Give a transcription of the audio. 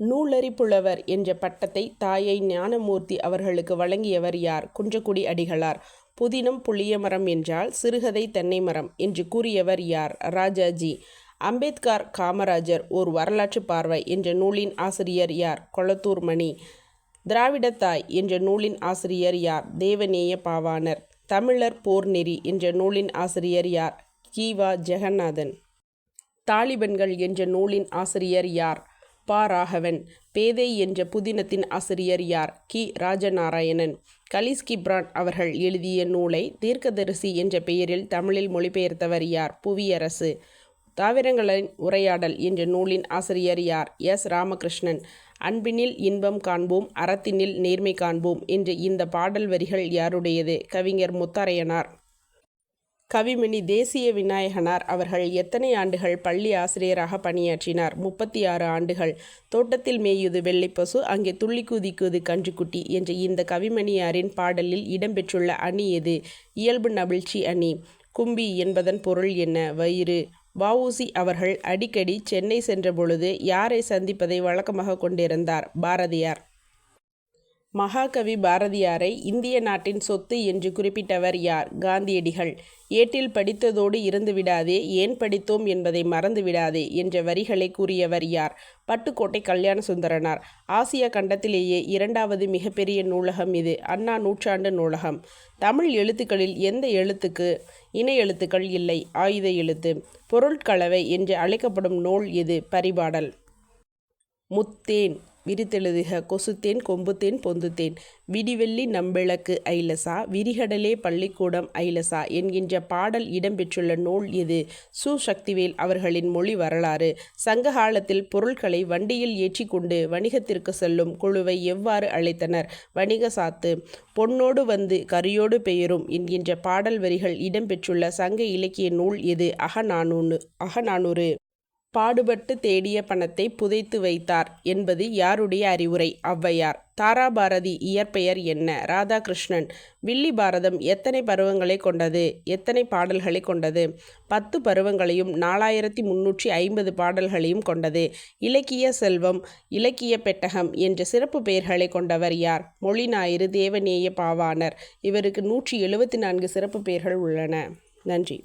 நூலறிப்புலவர் என்ற பட்டத்தை தாயை ஞானமூர்த்தி அவர்களுக்கு வழங்கியவர் யார்? குன்றக்குடி அடிகளார். புதினம் புளியமரம் என்றால் சிறுகதை தென்னை மரம் என்று கூறியவர் யார்? ராஜாஜி. அம்பேத்கர் காமராஜர் ஓர் வரலாற்று பார்வை என்ற நூலின் ஆசிரியர் யார்? கொளத்தூர் மணி. திராவிடத்தாய் என்ற நூலின் ஆசிரியர் யார்? தேவநேய பாவாணர். தமிழர் போர்நெறி என்ற நூலின் ஆசிரியர் யார்? கீவா ஜெகநாதன். தாலிபன்கள் என்ற நூலின் ஆசிரியர் யார்? பாராகவன் ராகவன். பேதை என்ற புதினத்தின் ஆசிரியர் யார்? கி. ராஜநாராயணன். கலீஸ் கிப்ரான் அவர்கள் எழுதிய நூலை தீர்க்கதரிசி என்ற பெயரில் தமிழில் மொழிபெயர்த்தவர் யார்? புவியரசு. தாவரங்களின் உரையாடல் என்ற நூலின் ஆசிரியர் யார்? எஸ். ராமகிருஷ்ணன். அன்பினில் இன்பம் காண்போம் அறத்தினில் நேர்மை காண்போம் என்ற இந்த பாடல் வரிகள் யாருடையது? கவிஞர் முத்தரையனார். கவிமணி தேசிய விநாயகனார் அவர்கள் எத்தனை ஆண்டுகள் பள்ளி ஆசிரியராக பணியாற்றினார்? முப்பத்தி ஆறு ஆண்டுகள். தோட்டத்தில் மேயுது வெள்ளைப்பசு அங்கே துள்ளி குதிக்குது கன்றுக்குட்டி என்ற இந்த கவிமணியாரின் பாடலில் இடம்பெற்றுள்ள அணி எது? இயல்பு நவிழ்ச்சி அணி. கும்பி என்பதன் பொருள் என்ன? வயிறு. வ. அவர்கள் அடிக்கடி சென்னை சென்ற பொழுது யாரை சந்திப்பதை வழக்கமாகக் கொண்டிருந்தார்? பாரதியார். மகாகவி பாரதியாரை இந்திய நாட்டின் சொத்து என்று குறிப்பிட்டவர் யார்? காந்தியடிகள். ஏட்டில் படித்ததோடு இருந்துவிடாதே ஏன் படித்தோம் என்பதை மறந்து விடாதே என்ற வரிகளை கூறியவர் யார்? பட்டுக்கோட்டை கல்யாணசுந்தரனார். ஆசியா கண்டத்திலேயே இரண்டாவது மிகப்பெரிய நூலகம் இது அண்ணா நூற்றாண்டு நூலகம். தமிழ் எழுத்துக்களில் எந்த எழுத்துக்கு இணை எழுத்துக்கள் இல்லை? ஆயுத எழுத்து. பொருட்கலவை என்று அழைக்கப்படும் நூல் இது பரிபாடல். முத்தேன் விரித்தெழுதுக கொசுத்தேன் கொம்புத்தேன் பொந்துத்தேன் விடிவெள்ளி நம்பிளக்கு ஐலசா விரிகடலே பள்ளிக்கூடம் ஐலசா என்கின்ற பாடல் இடம்பெற்றுள்ள நூல் இது சு. சக்திவேல் அவர்களின் மொழி வரலாறு. சங்ககாலத்தில் பொருட்களை வண்டியில் ஏற்றி கொண்டு வணிகத்திற்கு செல்லும் குழுவை எவ்வாறு அழைத்தனர்? வணிக சாத்து. பொன்னோடு வந்து கரியோடு பெயரும் என்கின்ற பாடல் வரிகள் இடம்பெற்றுள்ள சங்க இலக்கிய நூல் இது அகநானூன்னு அகநானூறு. பாடுபட்டு தேடிய பணத்தை புதைத்து வைத்தார் என்பது யாருடைய அறிவுரை? ஔவையார். தாராபாரதி இயற்பெயர் என்ன? ராதாகிருஷ்ணன். வில்லி பாரதம் எத்தனை பருவங்களைக் கொண்டது? எத்தனை பாடல்களைக் கொண்டது? பத்து பருவங்களையும் நாலாயிரத்தி முன்னூற்றி ஐம்பது பாடல்களையும் கொண்டது. இலக்கிய செல்வம் இலக்கியப் பெட்டகம் என்ற சிறப்பு பெயர்களைக் கொண்டவர் யார்? மொழிஞாயிறு தேவநேய பாவாணர். இவருக்கு நூற்றி எழுபத்தி நான்கு சிறப்பு பெயர்கள் உள்ளன. நன்றி.